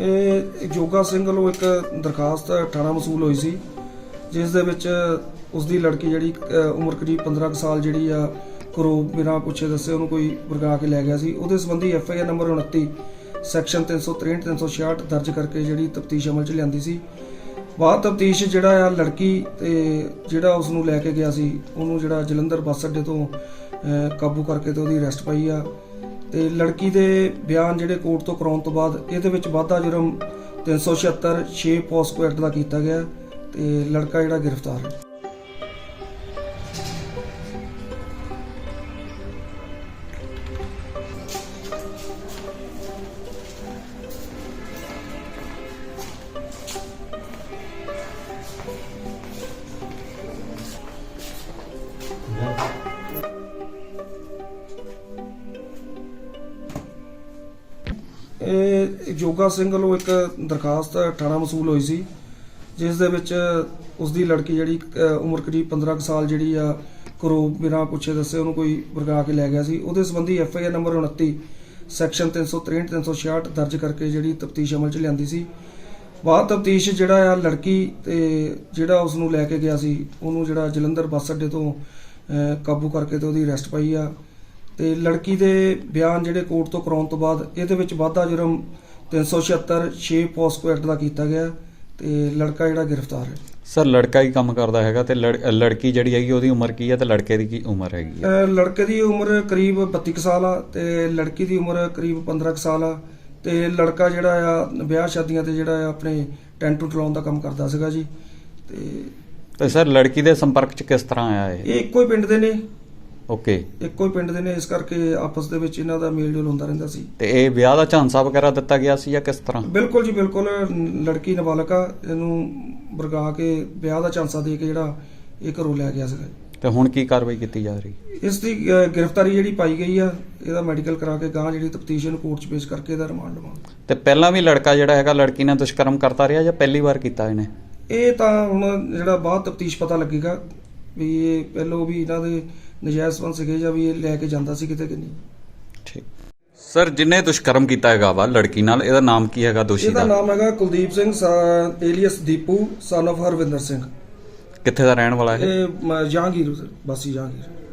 ਇਹ ਜੋਗਾ ਸਿੰਘ ਵੱਲੋਂ ਇੱਕ ਦਰਖਾਸਤ ਥਾਣਾ ਮਸੂਲ ਹੋਈ ਸੀ, ਜਿਸ ਦੇ ਵਿੱਚ ਉਸ ਦੀ ਲੜਕੀ ਜਿਹੜੀ ਉਮਰ ਕਰੀਬ 15 ਕੁ ਸਾਲ ਜਿਹੜੀ ਆ ਕਰੋ ਬਿਨਾਂ ਪੁੱਛੇ ਦੱਸੇ ਉਹਨੂੰ ਕੋਈ ਵਰਗਾ ਕੇ ਲੈ ਗਿਆ ਸੀ। ਉਹਦੇ ਸੰਬੰਧੀ F I R number 29 section 363 366 ਦਰਜ ਕਰਕੇ ਜਿਹੜੀ ਤਫਤੀਸ਼ ਅਮਲ 'ਚ ਲਿਆਂਦੀ ਸੀ। ਬਾਅਦ ਤਫਤੀਸ਼ ਜਿਹੜਾ ਆ, ਲੜਕੀ ਤੇ ਜਿਹੜਾ ਉਸ ਨੂੰ ਲੈ ਕੇ ਗਿਆ ਸੀ, ਉਹਨੂੰ ਜਿਹੜਾ ਜਲੰਧਰ ਬੱਸ ਅੱਡੇ ਤੋਂ ਕਾਬੂ ਕਰਕੇ ਤੇ ਉਹਦੀ ਅਰੈਸਟ ਪਾਈ ਆ। ਤੇ ਲੜਕੀ ਦੇ ਬਿਆਨ ਜਿਹੜੇ ਕੋਰਟ ਤੋਂ ਕਰਾਉਣ ਤੋਂ ਬਾਅਦ ਇਹਦੇ ਵਿੱਚ ਵਾਧਾ ਜੁਰਮ 376 6 ਪੋਸਕੋ ਐਕਟ ਦਾ ਕੀਤਾ ਗਿਆ ਤੇ ਲੜਕਾ ਜਿਹੜਾ ਗ੍ਰਿਫਤਾਰ ਹੈ। ਇਹ ਜੋਗਾ ਸਿੰਘ ਵੱਲੋਂ ਇੱਕ ਦਰਖਾਸਤ ਥਾਣਾ ਮਸੂਲ ਹੋਈ ਸੀ, ਜਿਸ ਦੇ ਵਿੱਚ ਉਸ ਦੀ ਲੜਕੀ ਜਿਹੜੀ ਉਮਰ ਕਰੀਬ 15 ਕੁ ਸਾਲ ਜਿਹੜੀ ਆ ਕਰੋ ਬਿਨਾਂ ਪੁੱਛੇ ਦੱਸੇ ਉਹਨੂੰ ਕੋਈ ਵਰਗਾ ਕੇ ਲੈ ਗਿਆ ਸੀ। ਉਹਦੇ ਸੰਬੰਧੀ F I R number 29 section 363 366 ਦਰਜ ਕਰਕੇ ਜਿਹੜੀ ਤਫਤੀਸ਼ ਅਮਲ 'ਚ ਲਿਆਂਦੀ ਸੀ। ਬਾਅਦ ਤਫਤੀਸ਼ ਜਿਹੜਾ ਆ, ਲੜਕੀ ਤੇ ਜਿਹੜਾ ਉਸ ਨੂੰ ਲੈ ਕੇ ਗਿਆ ਸੀ, ਉਹਨੂੰ ਜਿਹੜਾ ਜਲੰਧਰ ਬੱਸ ਅੱਡੇ ਤੋਂ ਕਾਬੂ ਕਰਕੇ ਤੇ ਉਹਦੀ ਅਰੈਸਟ ਪਾਈ ਆ। ਤੇ ਲੜਕੀ ਦੇ ਬਿਆਨ ਜਿਹੜੇ ਕੋਰਟ ਤੋਂ ਕਰਾਉਣ ਤੋਂ ਬਾਅਦ ਇਹਦੇ ਵਿੱਚ ਵਾਧਾ ਜੁਰਮ 376 6 ਪੋਸਕੋ ਐਕਟ ਦਾ ਕੀਤਾ ਗਿਆ ਤੇ ਲੜਕਾ ਜਿਹੜਾ ਗ੍ਰਿਫਤਾਰ ਹੈ। ਸਰ ਲੜਕਾ ਹੀ ਕੰਮ ਕਰਦਾ ਹੈਗਾ ਤੇ ਲੜ- ਲੜਕੀ ਜਿਹੜੀ ਹੈਗੀ ਉਹਦੀ ਉਮਰ ਕੀ ਹੈ ਤੇ ਲੜਕੇ ਦੀ ਕੀ ਉਮਰ ਹੈਗੀ ਹੈ? ਲੜਕੇ ਦੀ ਉਮਰ ਕਰੀਬ 32 ਕੁ ਸਾਲ ਆ ਤੇ ਲੜਕੀ ਦੀ ਉਮਰ ਕਰੀਬ 15 ਕੁ ਸਾਲ ਆ ਤੇ ਲੜਕਾ ਜਿਹੜਾ ਆ ਵਿਆਹ ਸ਼ਾਦੀਆਂ ਤੇ ਜਿਹੜਾ ਆ ਆਪਣੇ ਟੈਂਟ ਟੂਟ ਲਾਉਣ ਦਾ ਕੰਮ ਕਰਦਾ ਸੀਗਾ ਜੀ ਤੇ ਤੇ ਸਰ ਲੜਕੀ ਦੇ ਸੰਪਰਕ 'ਚ ਕਿਸ ਤਰ੍ਹਾਂ ਆਇਆ ਇਹ? ਇਹ ਇੱਕੋ ਹੀ ਪਿੰਡ ਦੇ ਨੇ। ਓਕੇ। ਇੱਕੋ ਹੀ ਪਿੰਡ ਦੇ ਨੇ ਇਸ ਕਰਕੇ ਆਪਸ ਦੇ ਵਿੱਚ ਇਹਨਾਂ ਦਾ ਮੇਲ ਜੋਲ ਹੁੰਦਾ ਰਹਿੰਦਾ ਸੀ। ਤੇ ਇਹ ਵਿਆਹ ਦਾ ਝਾਂਸਾ ਵਗੈਰਾ ਦਿੱਤਾ ਗਿਆ ਸੀ ਜਾਂ ਕਿਸ ਤਰ੍ਹਾਂ? ਬਿਲਕੁਲ ਜੀ ਬਿਲਕੁਲ। ਲੜਕੀ ਨਾਬਾਲਗ ਆ ਇਹਨੂੰ ਵਰਗਾ ਕੇ ਵਿਆਹ ਦਾ ਝਾਂਸਾ ਦੇ ਕੇ ਜਿਹੜਾ ਇਹ ਘਰੋਂ ਲੈ ਗਿਆ ਸੀਗਾ। ਤੇ ਹੁਣ ਕੀ ਕਾਰਵਾਈ ਕੀਤੀ ਜਾ ਰਹੀ? ਇਸ ਦੀ ਗ੍ਰਿਫਤਾਰੀ ਜਿਹੜੀ ਪਾਈ ਗਈ ਆ ਇਹਦਾ ਮੈਡੀਕਲ ਕਰਾ ਕੇ ਗਾਂ ਜਿਹੜੀ ਤਫਤੀਸ਼ ਨੂੰ ਕੋਰਟ 'ਚ ਪੇਸ਼ ਕਰਕੇ ਇਹਦਾ ਰਿਮਾਂਡ ਲਵਾਂਗੇ। ਤੇ ਪਹਿਲਾਂ ਵੀ ਲੜਕਾ ਜਿਹੜਾ ਹੈਗਾ ਲੜਕੀ ਨਾਲ ਦੁਸ਼ਕਰਮ ਕਰਤਾ ਰਿਹਾ ਜਾਂ ਪਹਿਲੀ ਵਾਰ ਕੀਤਾ ਇਹਨੇ? ਇਹ ਤਾਂ ਹੁਣ ਜਿਹੜਾ ਬਾਅਦ ਤਫਤੀਸ਼ ਪਤਾ ਲੱਗੇਗਾ ਵੀ ਇਹ ਪਹਿਲੋਂ ਵੀ ਇਹਨਾਂ ਦੇ ਨਜਾਇਜ਼ ਸੰਬੰਧ ਸੀਗੇ ਜਾਂ ਵੀ ਇਹ ਲੈ ਕੇ ਜਾਂਦਾ ਸੀ ਕਿਤੇ ਕਿ ਨਹੀਂ? ਠੀਕ। ਸਰ ਜਿਨੇ ਦੁਸ਼ਕਰਮ ਕੀਤਾ ਹੈਗਾ ਵਾ ਲੜਕੀ ਨਾਲ ਇਹਦਾ ਨਾਮ ਕੀ ਹੈਗਾ ਦੋਸ਼ੀ ਇਹਦਾ ਦਾ? ਨਾਮ ਹੈਗਾ Kuldeep Singh alias Deepu son of Harvinder Singh. ਕਿੱਥੇ ਦਾ ਰਹਿਣ ਵਾਲਾ ਹੈ ਇਹ ਮ- ਜਹਾਂਗੀਰ ਬਾਸੀ ਜਹਾਂਗੀਰ।